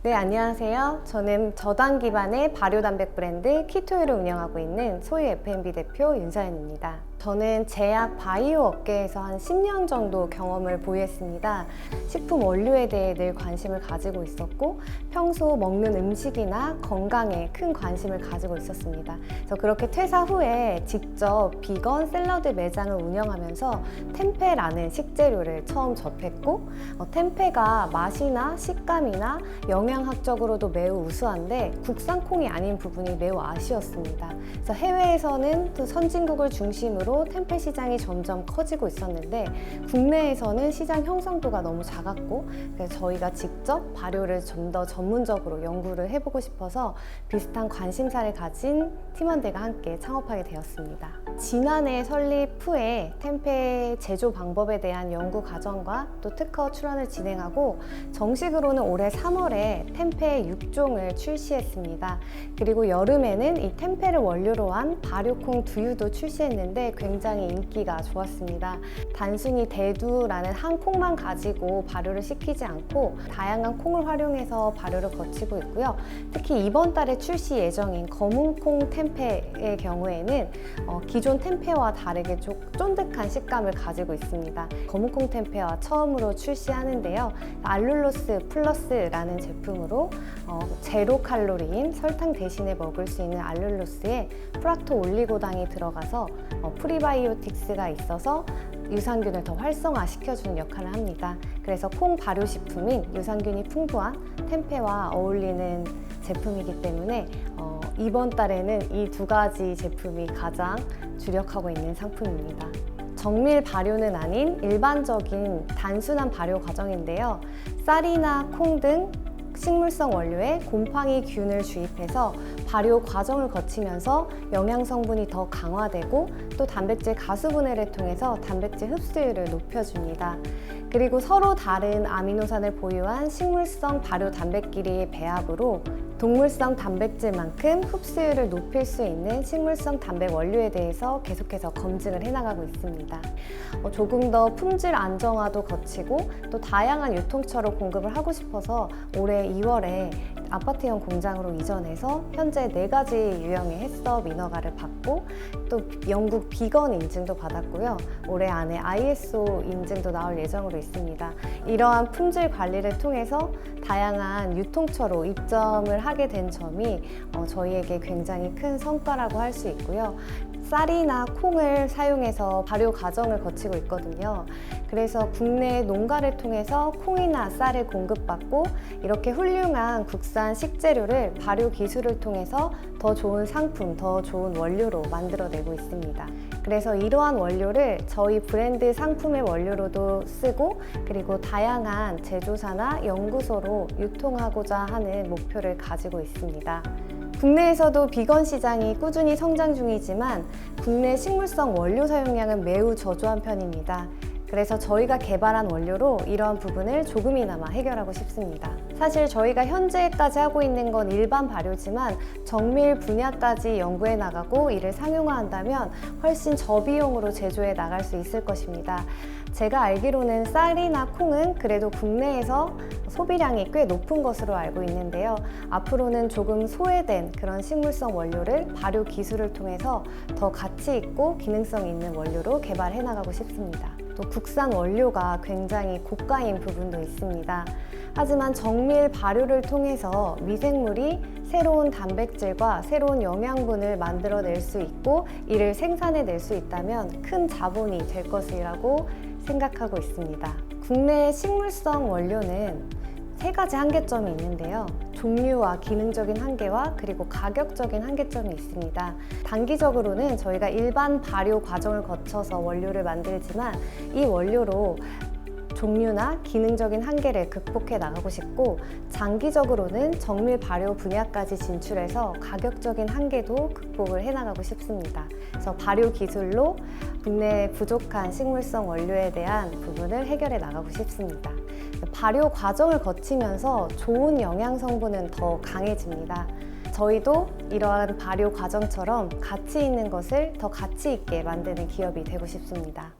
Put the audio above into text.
네, 안녕하세요. 저는 저당 기반의 발효 단백 브랜드 키토유를 운영하고 있는 소유 F&B 대표 윤사연입니다. 저는 제약 바이오 업계에서 한 10년 정도 경험을 보유했습니다. 식품 원료에 대해 늘 관심을 가지고 있었고 평소 먹는 음식이나 건강에 큰 관심을 가지고 있었습니다. 그래서 그렇게 퇴사 후에 직접 비건 샐러드 매장을 운영하면서 템페라는 식재료를 처음 접했고 어, 템페가 맛이나 식감이나 영 양학적으로도 매우 우수한데 국산 콩이 아닌 부분이 매우 아쉬웠습니다. 그래서 해외에서는 또 선진국을 중심으로 템페 시장이 점점 커지고 있었는데 국내에서는 시장 형성도가 너무 작았고 저희가 직접 발효를 좀 더 전문적으로 연구를 해보고 싶어서 비슷한 관심사를 가진 팀원들과 함께 창업하게 되었습니다. 지난해 설립 후에 템페 제조 방법에 대한 연구 과정과 또 특허 출원을 진행하고 정식으로는 올해 3월에 템페 6종을 출시했습니다. 그리고 여름에는 이 템페를 원료로 한 발효콩 두유도 출시했는데 굉장히 인기가 좋았습니다. 단순히 대두라는 한 콩만 가지고 발효를 시키지 않고 다양한 콩을 활용해서 발효를 거치고 있고요. 특히 이번 달에 출시 예정인 검은콩 템페의 경우에는 어, 기존 템페와 다르게 좀 쫀득한 식감을 가지고 있습니다. 검은콩 템페와 처음으로 출시하는데요. 알룰로스 플러스라는 제품 으로 어, 제로 칼로리인 설탕 대신에 먹을 수 있는 알룰로스에 프락토 올리고당이 들어가서 어, 프리바이오틱스가 있어서 유산균을 더 활성화시켜주는 역할을 합니다. 그래서 콩 발효식품인 유산균이 풍부한 템페와 어울리는 제품이기 때문에 어, 이번 달에는 이 두 가지 제품이 가장 주력하고 있는 상품입니다. 정밀 발효는 아닌 일반적인 단순한 발효 과정인데요. 쌀이나 콩 등 식물성 원료에 곰팡이 균을 주입해서 발효 과정을 거치면서 영양 성분이 더 강화되고 또 단백질 가수 분해를 통해서 단백질 흡수율을 높여줍니다. 그리고 서로 다른 아미노산을 보유한 식물성 발효 단백끼리의 배합으로 동물성 단백질만큼 흡수율을 높일 수 있는 식물성 단백 원료에 대해서 계속해서 검증을 해나가고 있습니다. 어, 조금 더 품질 안정화도 거치고 또 다양한 유통처로 공급을 하고 싶어서 올해 2월에 아파트형 공장으로 이전해서 현재 네 가지 유형의 햇섭 인허가를 받고 또 영국 비건 인증도 받았고요. 올해 안에 ISO 인증도 나올 예정으로 있습니다. 이러한 품질 관리를 통해서 다양한 유통처로 입점을 하게 된 점이 어, 저희에게 굉장히 큰 성과라고 할 수 있고요. 쌀이나 콩을 사용해서 발효 과정을 거치고 있거든요. 그래서 국내 농가를 통해서 콩이나 쌀을 공급받고 이렇게 훌륭한 국산 식재료를 발효 기술을 통해서 더 좋은 상품, 더 좋은 원료로 만들어내고 있습니다. 그래서 이러한 원료를 저희 브랜드 상품의 원료로도 쓰고 그리고 다양한 제조사나 연구소로 유통하고자 하는 목표를 가지고 있습니다. 국내에서도 비건 시장이 꾸준히 성장 중이지만 국내 식물성 원료 사용량은 매우 저조한 편입니다. 그래서 저희가 개발한 원료로 이러한 부분을 조금이나마 해결하고 싶습니다. 사실 저희가 현재까지 하고 있는 건 일반 발효지만 정밀 분야까지 연구해 나가고 이를 상용화한다면 훨씬 저비용으로 제조해 나갈 수 있을 것입니다. 제가 알기로는 쌀이나 콩은 그래도 국내에서 소비량이 꽤 높은 것으로 알고 있는데요. 앞으로는 조금 소외된 그런 식물성 원료를 발효 기술을 통해서 더 가치 있고 기능성 있는 원료로 개발해 나가고 싶습니다. 또 국산 원료가 굉장히 고가인 부분도 있습니다. 하지만 정밀 발효를 통해서 미생물이 새로운 단백질과 새로운 영양분을 만들어낼 수 있고 이를 생산해낼 수 있다면 큰 자본이 될 것이라고 생각하고 있습니다. 국내 식물성 원료는 세 가지 한계점이 있는데요. 종류와 기능적인 한계와 그리고 가격적인 한계점이 있습니다. 단기적으로는 저희가 일반 발효 과정을 거쳐서 원료를 만들지만 이 원료로 종류나 기능적인 한계를 극복해 나가고 싶고 장기적으로는 정밀 발효 분야까지 진출해서 가격적인 한계도 극복을 해 나가고 싶습니다. 그래서 발효 기술로 국내 부족한 식물성 원료에 대한 부분을 해결해 나가고 싶습니다. 발효 과정을 거치면서 좋은 영양 성분은 더 강해집니다. 저희도 이러한 발효 과정처럼 가치 있는 것을 더 가치 있게 만드는 기업이 되고 싶습니다.